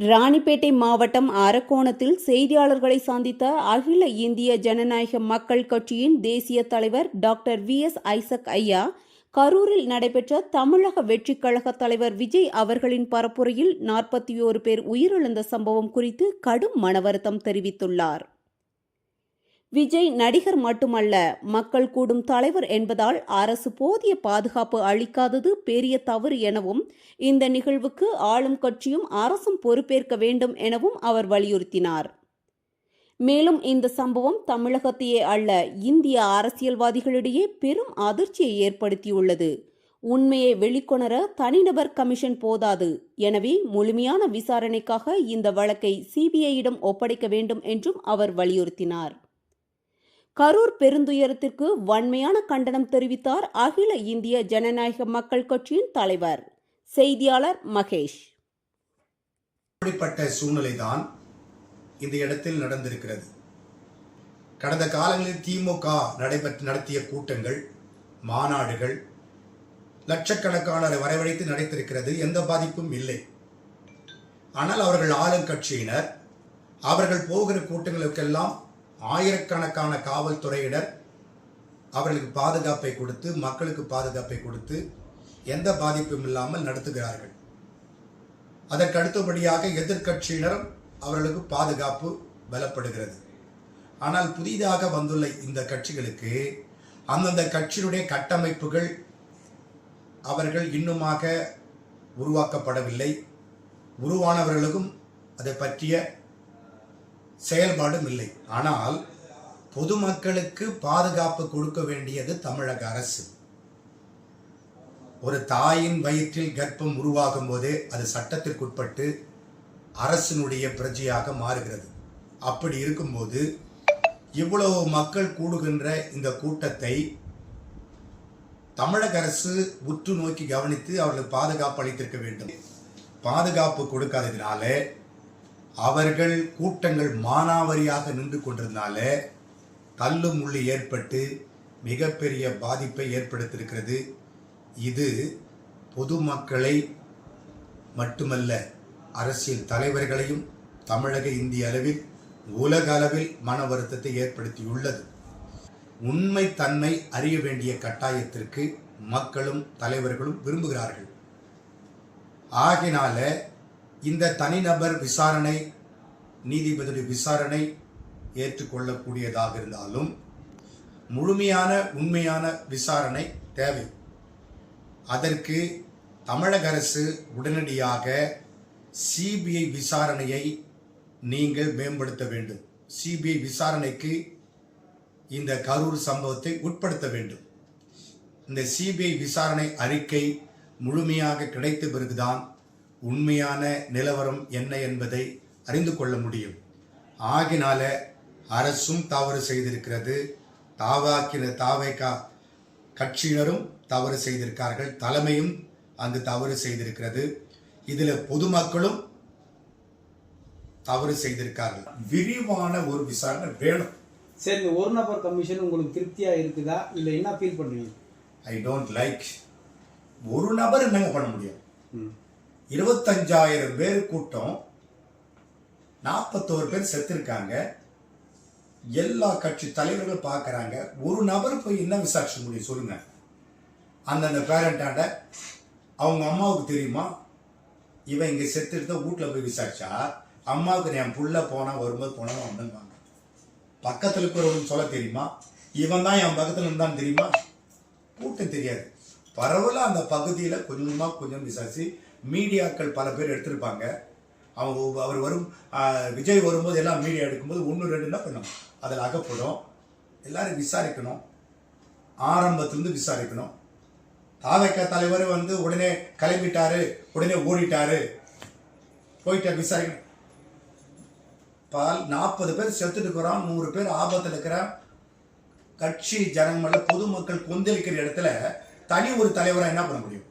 ராணிப்பேட்டை மாவட்டம் அரக்கோணத்தில் செய்தியாளர்களை சந்தித்த அகில இந்திய ஜனநாயக மக்கள் கட்சியின் தேசிய தலைவர் டாக்டர் வி எஸ் ஐசக் ஐயா கரூரில் நடைபெற்ற தமிழக வெற்றிக் கழக தலைவர் விஜய் அவர்களின் பரப்புரையில் நாற்பத்தி ஓரு பேர் உயிரிழந்த சம்பவம் குறித்து கடும் மனவருத்தம் தெரிவித்துள்ளார். விஜய் நடிகர் மட்டுமல்ல மக்கள் கூடும் தலைவர் என்பதால் அரசு போதிய பாதுகாப்பு அளிக்காதது பெரிய தவறு எனவும் இந்த நிகழ்வுக்கு ஆளும் கட்சியும் அரசும் பொறுப்பேற்க வேண்டும் எனவும் அவர் வலியுறுத்தினார். மேலும் இந்த சம்பவம் தமிழகத்தையே அல்ல இந்திய அரசியல்வாதிகளிடையே பெரும் அதிர்ச்சியை ஏற்படுத்தியுள்ளது. உண்மையை வெளிக்கொணர தனிநபர் கமிஷன் போதாது. எனவே முழுமையான விசாரணைக்காக இந்த வழக்கை சிபிஐயிடம் ஒப்படைக்க வேண்டும் என்றும் அவர் வலியுறுத்தினார். கரூர் பெருந்துயரத்திற்கு வன்மையான கண்டனம் தெரிவித்தார் அகில இந்திய ஜனநாயக மக்கள் கட்சியின் தலைவர். செய்தியாளர் மகேஷ். அப்படிப்பட்ட சூழ்நிலைதான் இந்த இடத்தில் நடந்திருக்கிறது. கடந்த காலங்களில் திமுக நடைபெற்று நடத்திய கூட்டங்கள் மாநாடுகள் லட்சக்கணக்கானரை வரவழைத்து நடைத்திருக்கிறது எந்த பாதிப்பும் இல்லை. ஆனால் அவர்கள் ஆளும் கட்சியினர் அவர்கள் போகிற கூட்டங்களுக்கெல்லாம் ஆயிரக்கணக்கான காவல்துறையினர் அவர்களுக்கு பாதுகாப்பை கொடுத்து மக்களுக்கு பாதுகாப்பை கொடுத்து எந்த பாதிப்பும் இல்லாமல் நடத்துகிறார்கள். அதற்கு அடுத்தபடியாக எதிர்க்கட்சியினரும் அவர்களுக்கு பாதுகாப்பு பலப்படுகிறது. ஆனால் புதிதாக வந்துள்ள இந்த கட்சிகளுக்கு அந்தந்த கட்சியினுடைய கட்டமைப்புகள் அவர்கள் இன்னுமாக உருவாக்கப்படவில்லை. உருவானவர்களுக்கும் அதை பற்றிய செயல்பாடும் இல்லை. ஆனால் பொதுமக்களுக்கு பாதுகாப்பு கொடுக்க வேண்டியது தமிழக அரசு. ஒரு தாயின் வயிற்றில் கர்ப்பம் உருவாகும் போதே அது சட்டத்திற்குட்பட்டு அரசினுடைய பிரஜையாக மாறுகிறது. அப்படி இருக்கும்போது இவ்வளவு மக்கள் கூடுகின்ற இந்த கூட்டத்தை தமிழக அரசு உற்று நோக்கி கவனித்து அவர்களுக்கு பாதுகாப்பு அளித்திருக்க வேண்டும். பாதுகாப்பு கொடுக்காததினால அவர்கள் கூட்டங்கள் மானாவரியாக நின்று கொண்டிருந்தால தள்ளு முள்ளு ஏற்பட்டு மிகப்பெரிய பாதிப்பை ஏற்படுத்தியிருக்கிறது. இது பொதுமக்களை மட்டுமல்ல அரசியல் தலைவர்களையும் தமிழக இந்திய அளவில் உலக அளவில் மன வருத்தத்தை ஏற்படுத்தியுள்ளது. உண்மை தன்மை அறிய வேண்டிய கட்டாயத்திற்கு மக்களும் தலைவர்களும் விரும்புகிறார்கள். ஆகினால இந்த தனிநபர் விசாரணை நீதிபதி விசாரணை ஏற்றுக்கொள்ளக்கூடியதாக இருந்தாலும் முழுமையான உண்மையான விசாரணை தேவை. அதற்கு தமிழக அரசு உடனடியாக சிபிஐ விசாரணையை நீங்கள் மேம்படுத்த வேண்டும். சிபிஐ விசாரணைக்கு இந்த கரூர் சம்பவத்தை உட்படுத்த வேண்டும். இந்த சிபிஐ விசாரணை அறிக்கை முழுமையாக கிடைத்த பிறகுதான் உண்மையான நிலவரம் என்ன என்பதை அறிந்து கொள்ள முடியும். ஆகினால அரசும் தவறு செய்திருக்கிறது. தாவாக்கின தாவைக்கா கட்சியினரும் தவறு செய்திருக்கார்கள். தலைமையும் அங்கு தவறு செய்திருக்கிறது. இதில் பொதுமக்களும் தவறு செய்திருக்கார்கள். விரிவான ஒரு விசாரணை வேணும். சரி இந்த ஒரு நபர் கமிஷன் உங்களுக்கு திருப்தியா இருக்குதா? இல்ல என்ன ஃபீல் பண்றீங்க? ஐ டோன்ட் லைக் ஒரு நபர் என்னங்க பண்ண முடியும். இருபத்தஞ்சாயிரம் பேர் கூட்டம் நாற்பத்தோரு பேர் செத்துருக்காங்க. எல்லா கட்சி தலைவர்களும் பார்க்குறாங்க. ஒரு நபர் போய் என்ன விசாரிக்க முடியும்? சொல்லுங்க. அந்தந்த பேரண்டாண்ட அவங்க அம்மாவுக்கு தெரியுமா? இவன் இங்கே செத்துட்டு வீட்டில் போய் விசாரிச்சா? அம்மாவுக்கு என் புள்ள போனால் வரும்போது போனவன் வந்துருவாங்க பக்கத்தில் இருக்கிறவங்க சொல்ல தெரியுமா? இவன் தான் என் பக்கத்தில் இருந்தான்னு தெரியுமா? கூட்டம் தெரியாது. பரவலாக அந்த பகுதியில் கொஞ்சமாக கொஞ்சம் விசாரிச்சு மீடியாக்கள் பல பேர் எடுத்திருப்பாங்க. அவங்க அவர் வரும் விஜய் வரும்போது எல்லாம் மீடியா எடுக்கும்போது ஒன்று ரெண்டு என்ன பண்ணும் அதில் அகப்படும். எல்லாரும் விசாரிக்கணும். ஆரம்பத்திலிருந்து விசாரிக்கணும். தாவக்க தலைவர் வந்து உடனே கிளம்பிட்டாரு உடனே ஓடிட்டாரு. போயிட்டார் விசாரிக்கணும். பால் நாற்பது பேர் செத்துட்டு இருக்கிறோம் நூறு பேர் ஆபத்தில் இருக்கிறான் கட்சி ஜனங்கள பொதுமக்கள் கொந்தளிக்கிற இடத்துல தனி ஒரு தலைவராக என்ன பண்ண முடியும்?